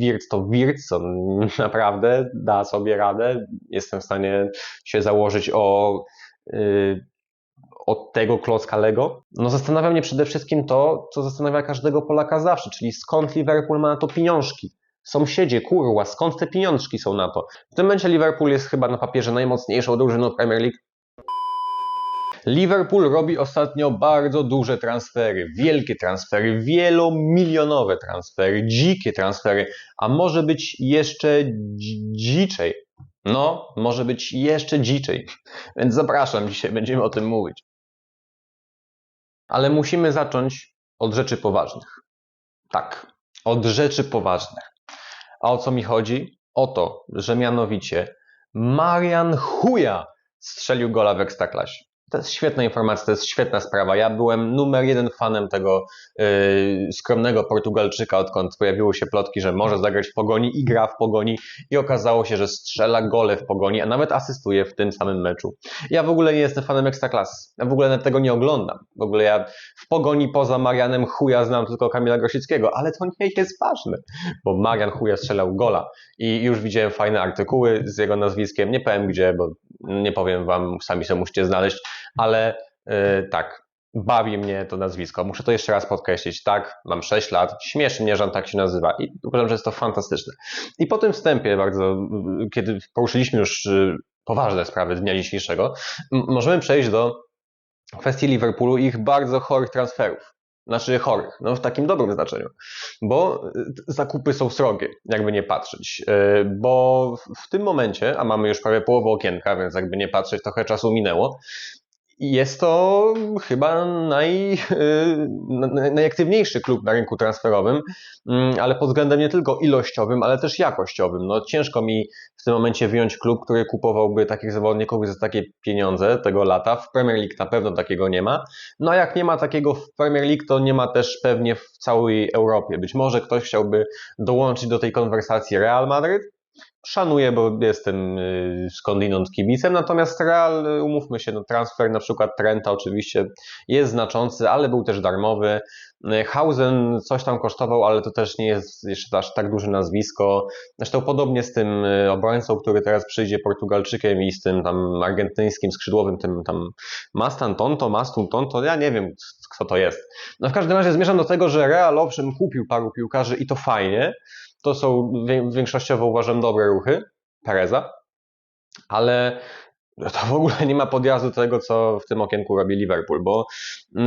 Wirtz to Wirtz, on naprawdę da sobie radę. Jestem w stanie się założyć o, yy, od tego klocka Lego. No zastanawia mnie przede wszystkim to, co zastanawia każdego Polaka zawsze, czyli skąd Liverpool ma na to pieniążki. Sąsiedzie, kurwa, skąd te pieniążki są na to? W tym momencie Liverpool jest chyba na papierze najmocniejszą drużyną Premier League. Liverpool robi ostatnio bardzo duże transfery, wielkie transfery, wielomilionowe transfery, dzikie transfery, a może być jeszcze dzi- dziczej. No, może być jeszcze dziczej. Więc zapraszam, dzisiaj będziemy o tym mówić. Ale musimy zacząć od rzeczy poważnych. Tak, od rzeczy poważnych. A o co mi chodzi? O to, że mianowicie Marian Chuja strzelił gola w Ekstraklasie. To jest świetna informacja, to jest świetna sprawa. Ja byłem numer jeden fanem tego yy, skromnego Portugalczyka, odkąd pojawiły się plotki, że może zagrać w Pogoni i gra w Pogoni i okazało się, że strzela gole w Pogoni, a nawet asystuje w tym samym meczu. Ja w ogóle nie jestem fanem Ekstraklasy. Ja w ogóle tego nie oglądam. W ogóle ja w Pogoni poza Marianem Chuja znam tylko Kamila Grosickiego, ale to nie jest ważne, bo Marian Chuja strzelał gola i już widziałem fajne artykuły z jego nazwiskiem. Nie powiem gdzie, bo nie powiem wam, sami sobie musicie znaleźć, ale yy, tak, bawi mnie to nazwisko. Muszę to jeszcze raz podkreślić. Tak, mam 6 lat, śmieszy mnie, że on tak się nazywa i uważam, że jest to fantastyczne. I po tym wstępie bardzo, kiedy poruszyliśmy już yy, poważne sprawy dnia dzisiejszego, możemy przejść do kwestii Liverpoolu i ich bardzo chorych transferów. Znaczy chorych, no w takim dobrym znaczeniu, bo y, zakupy są srogie, jakby nie patrzeć, Y, bo w tym momencie, a mamy już prawie połowę okienka, więc jakby nie patrzeć, trochę czasu minęło, jest to chyba naj, y, na- najaktywniejszy klub na rynku transferowym, mm, ale pod względem nie tylko ilościowym, ale też jakościowym. No, ciężko mi w tym momencie wyjąć klub, który kupowałby takich zawodników za takie pieniądze tego lata. W Premier League na pewno takiego nie ma. No a jak nie ma takiego w Premier League, to nie ma też pewnie w całej Europie. Być może ktoś chciałby dołączyć do tej konwersacji Real Madryt. Szanuję, bo jestem y, skądinąd kibicem, natomiast Real, y, umówmy się, no transfer na przykład Trenta oczywiście jest znaczący, ale był też darmowy. Y, Hausen coś tam kosztował, ale to też nie jest jeszcze aż tak duże nazwisko. Zresztą podobnie z tym obrońcą, który teraz przyjdzie Portugalczykiem i z tym tam argentyńskim skrzydłowym, tym tam Mastan Tonto, Mastun Tonto, ja nie wiem kto to jest. No w każdym razie zmierzam do tego, że Real owszem kupił paru piłkarzy i to fajnie, to są większościowo uważam dobre ruchy Pereza, ale to w ogóle nie ma podjazdu tego, co w tym okienku robi Liverpool, bo yy,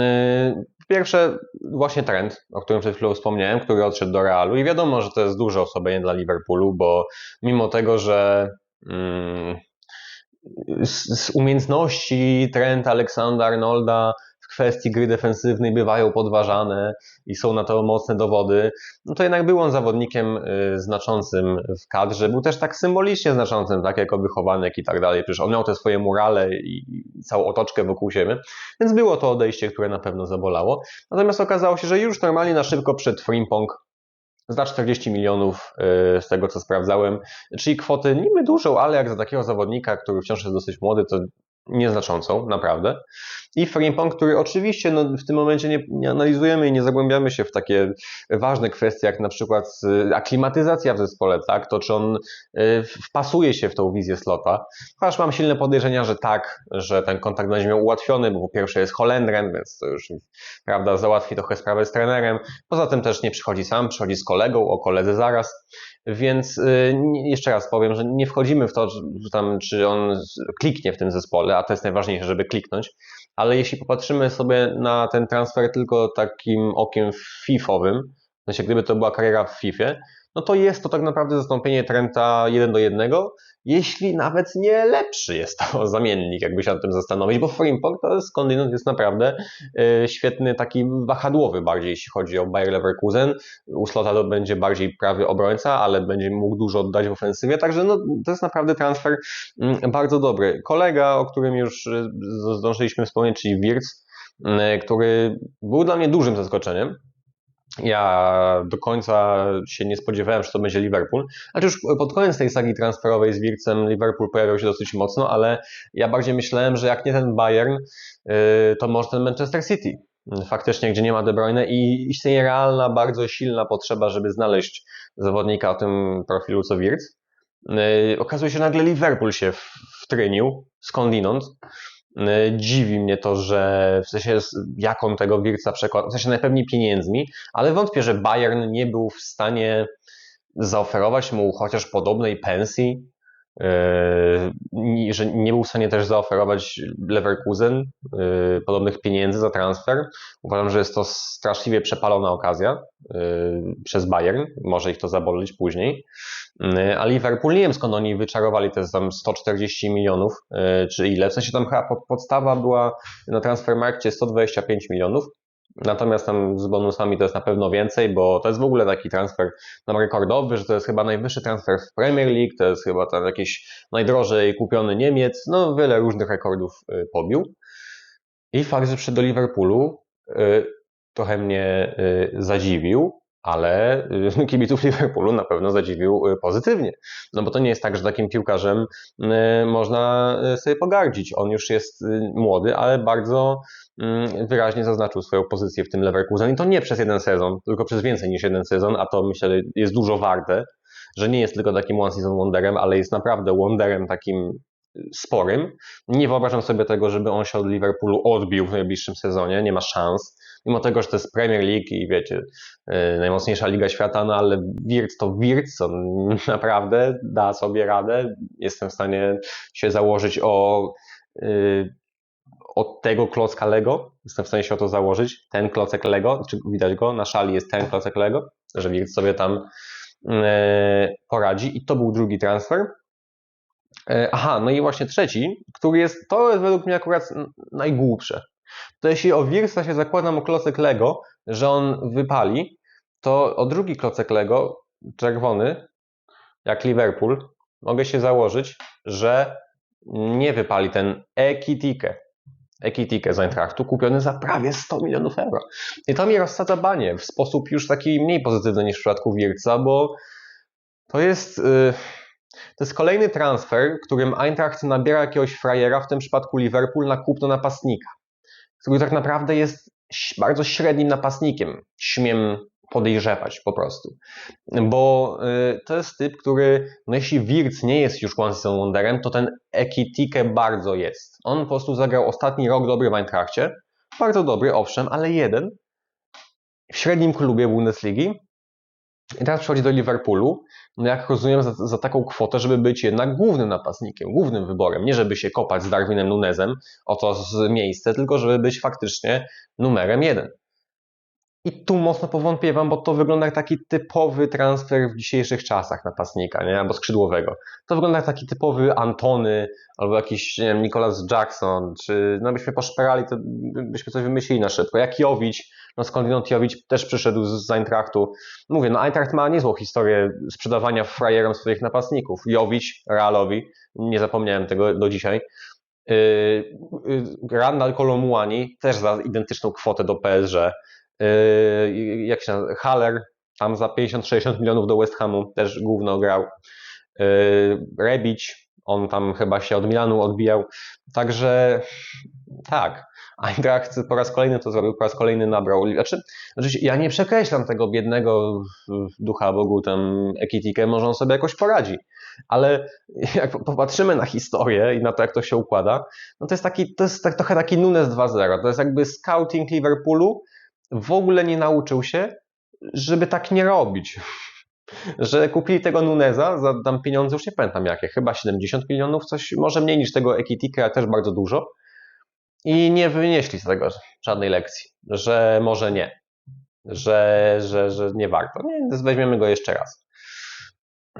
pierwsze właśnie trend, o którym przed chwilą wspomniałem, który odszedł do Realu i wiadomo, że to jest duże osłabienie dla Liverpoolu, bo mimo tego, że mm, z, z umiejętności Trent, Aleksandra, Arnolda kwestii gry defensywnej bywają podważane i są na to mocne dowody, no to jednak był on zawodnikiem y, znaczącym w kadrze, był też tak symbolicznie znaczącym, tak jako wychowanek i tak dalej, przecież on miał te swoje murale i całą otoczkę wokół siebie, więc było to odejście, które na pewno zabolało. Natomiast okazało się, że już normalnie na szybko przed Frimpong za 40 milionów y, z tego co sprawdzałem, czyli kwoty niby dużą, ale jak za takiego zawodnika, który wciąż jest dosyć młody, to nieznaczącą, naprawdę. I Frimpong, który oczywiście no, w tym momencie nie, nie analizujemy i nie zagłębiamy się w takie ważne kwestie, jak na przykład y, aklimatyzacja w zespole, tak? To czy on y, wpasuje się w tą wizję slota. Chociaż mam silne podejrzenia, że tak, że ten kontakt będzie miał ułatwiony, bo po pierwsze jest Holendrem, więc to już prawda, załatwi trochę sprawę z trenerem. Poza tym też nie przychodzi sam, przychodzi z kolegą, o koledze zaraz. Więc y, jeszcze raz powiem, że nie wchodzimy w to, tam, czy on kliknie w tym zespole, a to jest najważniejsze, żeby kliknąć. Ale jeśli popatrzymy sobie na ten transfer tylko takim okiem fifowym, w sensie gdyby to była kariera w FIFA, no to jest to tak naprawdę zastąpienie Trenta 1 do 1, jeśli nawet nie lepszy jest to zamiennik, jakby się nad tym zastanowić, bo Frimpong to skądinąd jest naprawdę y, świetny, taki wahadłowy bardziej, jeśli chodzi o Bayer Leverkusen. U Slota to będzie bardziej prawy obrońca, ale będzie mógł dużo oddać w ofensywie, także no, to jest naprawdę transfer mm, bardzo dobry. Kolega, o którym już z- zdążyliśmy wspomnieć, czyli Wirtz, y, który był dla mnie dużym zaskoczeniem, ja do końca się nie spodziewałem, że to będzie Liverpool. Znaczy już pod koniec tej sagi transferowej z Wircem Liverpool pojawiał się dosyć mocno, ale ja bardziej myślałem, że jak nie ten Bayern, yy, to może ten Manchester City. faktycznie, gdzie nie ma De Bruyne i istnieje realna, bardzo silna potrzeba, żeby znaleźć zawodnika o tym profilu co Wirtz. Yy, okazuje się, że nagle Liverpool się wtrynił, skądinąd. Yy, Dziwi mnie to, że w sensie jak on tego Wirtza przekłada, w sensie najpewniej pieniędzmi, ale wątpię, że Bayern nie był w stanie zaoferować mu chociaż podobnej pensji, że nie był w stanie też zaoferować Leverkusen yy, podobnych pieniędzy za transfer. Uważam, że jest to straszliwie przepalona okazja yy, przez Bayern, może ich to zabolić później. Yy, A Liverpool nie wiem skąd oni wyczarowali te tam 140 milionów, yy, czy ile. W sensie tam chyba pod- podstawa była na Transfermarkcie 125 milionów. Natomiast tam z bonusami to jest na pewno więcej, bo to jest w ogóle taki transfer tam rekordowy, że to jest chyba najwyższy transfer w Premier League, to jest chyba tam jakiś najdrożej kupiony Niemiec, no wiele różnych rekordów y, pobił. I fakt, że przyszedł do Liverpoolu y, trochę mnie y, zadziwił, ale y, kibiców Liverpoolu na pewno zadziwił y, pozytywnie. No bo to nie jest tak, że takim piłkarzem y, można sobie pogardzić. On już jest młody, ale bardzo wyraźnie zaznaczył swoją pozycję w tym Leverkusen i to nie przez jeden sezon, tylko przez więcej niż jeden sezon, a to myślę jest dużo warte, że nie jest tylko takim one season wonderem, ale jest naprawdę wonderem takim sporym. Nie wyobrażam sobie tego, żeby on się od Liverpoolu odbił w najbliższym sezonie, nie ma szans. Mimo tego, że to jest Premier League i wiecie, yy, najmocniejsza liga świata, no ale Wirtz to Wirtz, on naprawdę da sobie radę. Jestem w stanie się założyć o, yy, od tego klocka Lego. Jestem w stanie się o to założyć. Ten klocek Lego, czy widać go, na szali jest ten klocek Lego, że Wirtz sobie tam yy, poradzi. I to był drugi transfer. E, Aha, no i właśnie trzeci, który jest, to jest według mnie akurat najgłupsze. To jeśli o Wirsa się zakładam o klocek Lego, że on wypali, to o drugi klocek Lego, czerwony, jak Liverpool, mogę się założyć, że nie wypali ten Ekitike. Ekitike z Eintrachtu, kupiony za prawie 100 milionów euro. I to mi rozsadza banie w sposób już taki mniej pozytywny niż w przypadku Wirca, bo to jest... Yy, to jest kolejny transfer, którym Eintracht nabiera jakiegoś frajera, w tym przypadku Liverpool, na kupno napastnika, który tak naprawdę jest bardzo średnim napastnikiem. Śmiem podejrzewać po prostu. Bo y, to jest typ, który, no jeśli Wirtz nie jest już one wonderem, to ten Ekitike bardzo jest. On po prostu zagrał ostatni rok dobry w Eintrachcie. Bardzo dobry, owszem, ale jeden. W średnim klubie Bundesligi. I teraz przychodzi do Liverpoolu, no jak rozumiem, za, za taką kwotę, żeby być jednak głównym napastnikiem, głównym wyborem. Nie żeby się kopać z Darwinem Nunezem o to miejsce, tylko żeby być faktycznie numerem jeden. I tu mocno powątpiewam, bo to wygląda jak taki typowy transfer w dzisiejszych czasach napastnika, nie? albo skrzydłowego. To wygląda jak taki typowy Antony, albo jakiś, nie wiem, Nicholas Jackson, czy no byśmy poszperali, to byśmy coś wymyślili na szybko. Jak Jowić, no skądinąd Jowić też przyszedł z, Eintrachtu. Mówię, no Eintracht ma niezłą historię sprzedawania frajerom swoich napastników. Jowić Realowi, nie zapomniałem tego do dzisiaj. Yy, yy, Randall Kolomuani też za identyczną kwotę do PSG. Yy, jak się nazywa? Haller tam za 50-60 milionów do West Hamu też główno grał. Rebić, on tam chyba się od Milanu odbijał. Także tak, Eintracht po raz kolejny to zrobił, po raz kolejny nabrał. Znaczy, znaczy ja nie przekreślam tego biednego ducha Bogu, tam Ekitikę, może on sobie jakoś poradzi. Ale jak popatrzymy na historię i na to, jak to się układa, no to jest taki, to jest tak, trochę taki Nunes 2.0. To jest jakby scouting Liverpoolu w ogóle nie nauczył się, żeby tak nie robić. Że kupili tego Nuneza za tam pieniądze, już nie pamiętam jakie, chyba 70 milionów, coś może mniej niż tego Ekitika, też bardzo dużo. I nie wynieśli z tego żadnej lekcji, że może nie, że, że, że nie warto. Nie, weźmiemy go jeszcze raz.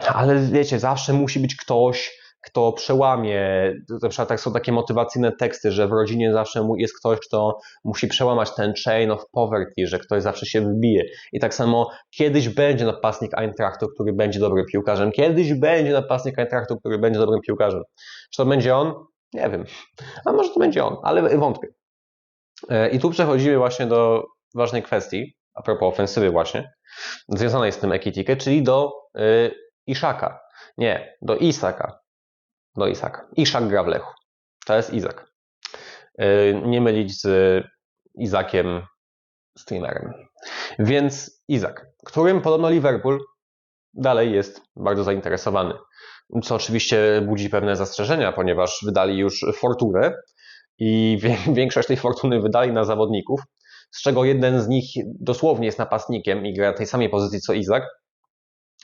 Ale wiecie, zawsze musi być ktoś, kto przełamie. Na przykład tak są takie motywacyjne teksty, że w rodzinie zawsze jest ktoś, kto musi przełamać ten chain of poverty, że ktoś zawsze się wybije. I tak samo kiedyś będzie napastnik Eintrachtu, który będzie dobrym piłkarzem. Kiedyś będzie napastnik Eintrachtu, który będzie dobrym piłkarzem. Czy to będzie on? Nie wiem. A może to będzie on, ale wątpię. I tu przechodzimy właśnie do ważnej kwestii, a propos ofensywy właśnie, związanej z tym Ekitikę, czyli do y, Iszaka. Nie, do Isaka. Do Isaka. Iszak gra w Lechu. To jest Izak. Y, nie mylić z Izakiem streamerem. Więc Izak, którym podobno Liverpool dalej jest bardzo zainteresowany. Co oczywiście budzi pewne zastrzeżenia, ponieważ wydali już fortunę i większość tej fortuny wydali na zawodników, z czego jeden z nich dosłownie jest napastnikiem i gra tej samej pozycji co Izak,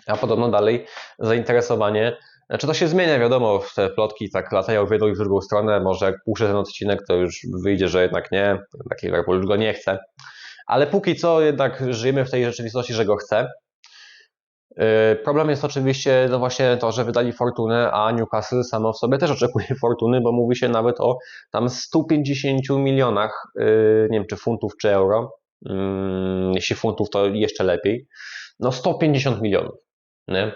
a podobno dalej zainteresowanie czy to się zmienia, wiadomo, te plotki tak latają w jedną i w drugą stronę. Może jak puszczę ten odcinek, to już wyjdzie, że jednak nie, taki Liverpool już go nie chce. Ale póki co jednak żyjemy w tej rzeczywistości, że go chce. Yy, problem jest oczywiście no właśnie to, że wydali fortunę, a Newcastle samo w sobie też oczekuje fortuny, bo mówi się nawet o tam 150 milionach, yy, nie wiem czy funtów czy euro. Yy, jeśli funtów to jeszcze lepiej. No 150 milionów. Nie?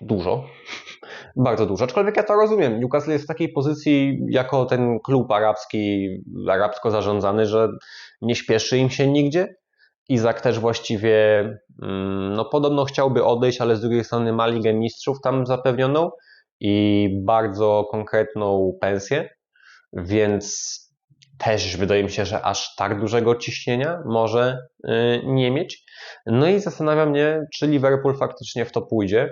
Dużo. Bardzo dużo. Aczkolwiek ja to rozumiem. Newcastle jest w takiej pozycji jako ten klub arabski, arabsko zarządzany, że nie śpieszy im się nigdzie. Izak też właściwie mm, no podobno chciałby odejść, ale z drugiej strony ma Ligę Mistrzów tam zapewnioną i bardzo konkretną pensję, więc też wydaje mi się, że aż tak dużego ciśnienia może y, nie mieć. No i zastanawia mnie, czy Liverpool faktycznie w to pójdzie.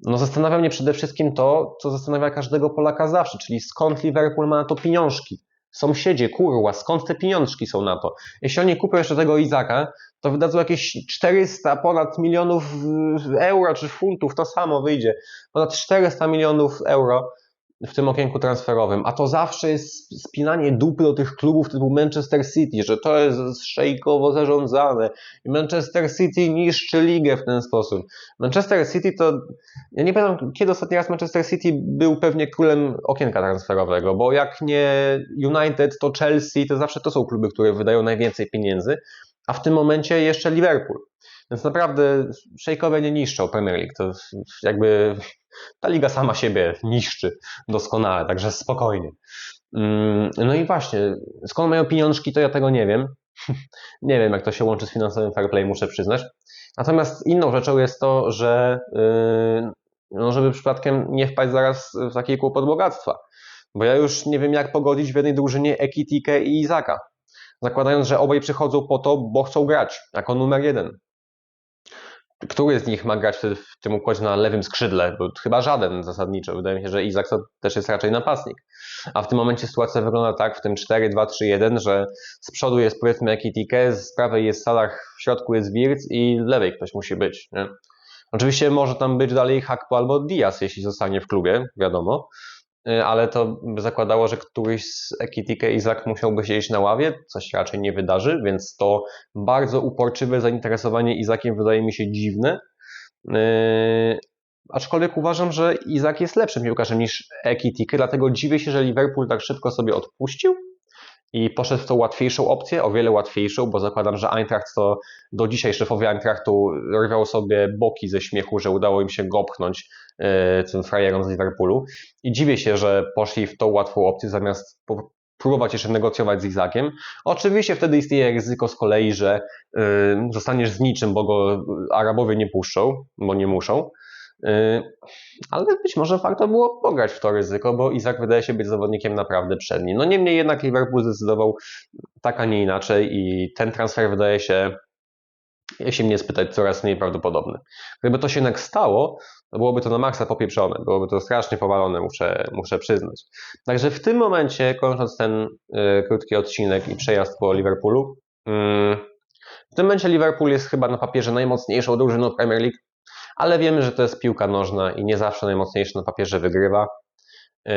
No zastanawia mnie przede wszystkim to, co zastanawia każdego Polaka zawsze, czyli skąd Liverpool ma na to pieniążki. Sąsiedzie, kurwa, skąd te pieniążki są na to? Jeśli oni kupią jeszcze tego Izaka, to wydadzą jakieś 400 ponad milionów euro czy funtów, to samo wyjdzie. Ponad 400 milionów euro w tym okienku transferowym, a to zawsze jest spinanie dupy do tych klubów typu Manchester City, że to jest szejkowo zarządzane i Manchester City niszczy ligę w ten sposób. Manchester City to, ja nie pamiętam kiedy ostatni raz Manchester City był pewnie królem okienka transferowego, bo jak nie United to Chelsea, to zawsze to są kluby, które wydają najwięcej pieniędzy, a w tym momencie jeszcze Liverpool. Więc naprawdę szejkowie nie niszczą Premier League. To jakby ta liga sama siebie niszczy doskonale, także spokojnie. Mm, no i właśnie, skąd mają pieniążki, to ja tego nie wiem. nie wiem, jak to się łączy z finansowym fair play, muszę przyznać. Natomiast inną rzeczą jest to, że yy, no żeby przypadkiem nie wpaść zaraz w taki kłopot bogactwa. Bo ja już nie wiem, jak pogodzić w jednej drużynie Ekitikę i Izaka. Zakładając, że obaj przychodzą po to, bo chcą grać, jako numer jeden który z nich ma grać w tym układzie na lewym skrzydle? Bo chyba żaden zasadniczo. Wydaje mi się, że Izak to też jest raczej napastnik. A w tym momencie sytuacja wygląda tak w tym 4-2-3-1, że z przodu jest powiedzmy Ekitike, z prawej jest Salah, w środku jest Wirtz i lewej ktoś musi być. Nie? Oczywiście może tam być dalej Hakpo albo Diaz, jeśli zostanie w klubie, wiadomo. Y, ale to zakładało, że któryś z Ekitike i Izak musiałby siedzieć na ławie, co się raczej nie wydarzy, więc to bardzo uporczywe zainteresowanie Izakiem wydaje mi się dziwne. Yy, aczkolwiek uważam, że Izak jest lepszym piłkarzem niż Ekitike, dlatego dziwię się, że Liverpool tak szybko sobie odpuścił i poszedł w tą łatwiejszą opcję, o wiele łatwiejszą, bo zakładam, że Eintracht to do dzisiaj szefowie Eintrachtu rwią sobie boki ze śmiechu, że udało im się go opchnąć yy, tym frajerom z Liverpoolu i dziwię się, że poszli w tą łatwą opcję zamiast próbować jeszcze negocjować z Izakiem. Oczywiście wtedy istnieje ryzyko z kolei, że yy, zostaniesz z niczym, bo go Arabowie nie puszczą, bo nie muszą. Yy, ale być może warto było pograć w to ryzyko, bo Izak wydaje się być zawodnikiem naprawdę przednim. No niemniej jednak Liverpool zdecydował tak, a nie inaczej i ten transfer wydaje się, jeśli mnie spytać, coraz mniej prawdopodobny. Gdyby to się jednak stało, to byłoby to na maksa popieprzone, byłoby to strasznie powalone, muszę, muszę przyznać. Także w tym momencie, kończąc ten y, krótki odcinek i przejazd po Liverpoolu, y, w tym momencie Liverpool jest chyba na papierze najmocniejszą drużyną Premier League, ale wiemy, że to jest piłka nożna i nie zawsze najmocniejsza na papierze wygrywa. Yy,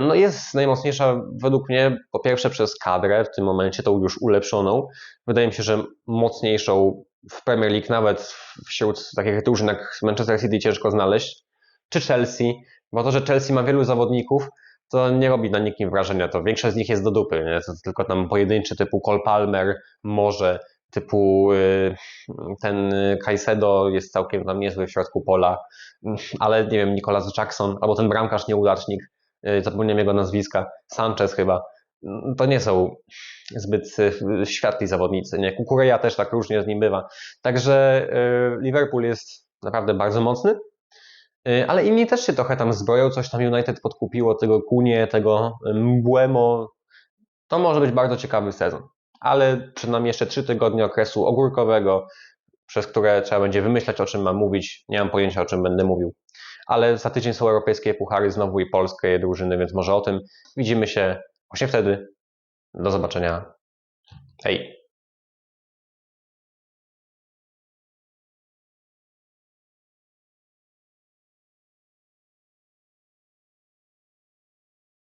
no jest najmocniejsza według mnie po pierwsze przez kadrę, w tym momencie tą już ulepszoną. Wydaje mi się, że mocniejszą w Premier League nawet wśród takich drużyn jak Manchester City ciężko znaleźć, czy Chelsea, bo to, że Chelsea ma wielu zawodników, to nie robi na nikim wrażenia, to większość z nich jest do dupy, nie? to tylko tam pojedynczy typu Cole Palmer, może typu y, ten Caicedo jest całkiem tam niezły w środku pola, ale nie wiem, Nicolas Jackson, albo ten bramkarz nieudacznik, y, zapomniałem jego nazwiska, Sanchez chyba, to nie są zbyt y, światli zawodnicy. Nie? Kukureja też tak różnie z nim bywa. Także Liverpool jest naprawdę bardzo mocny, ale inni też się trochę tam zbroją, coś tam United podkupiło, tego Kunie, tego Mbuemo. To może być bardzo ciekawy sezon. Ale przed nami jeszcze trzy tygodnie okresu ogórkowego, przez które trzeba będzie wymyślać, o czym mam mówić. Nie mam pojęcia, o czym będę mówił. Ale za tydzień są europejskie puchary znowu i polskie drużyny, więc może o tym. Widzimy się właśnie wtedy. Do zobaczenia. Hej.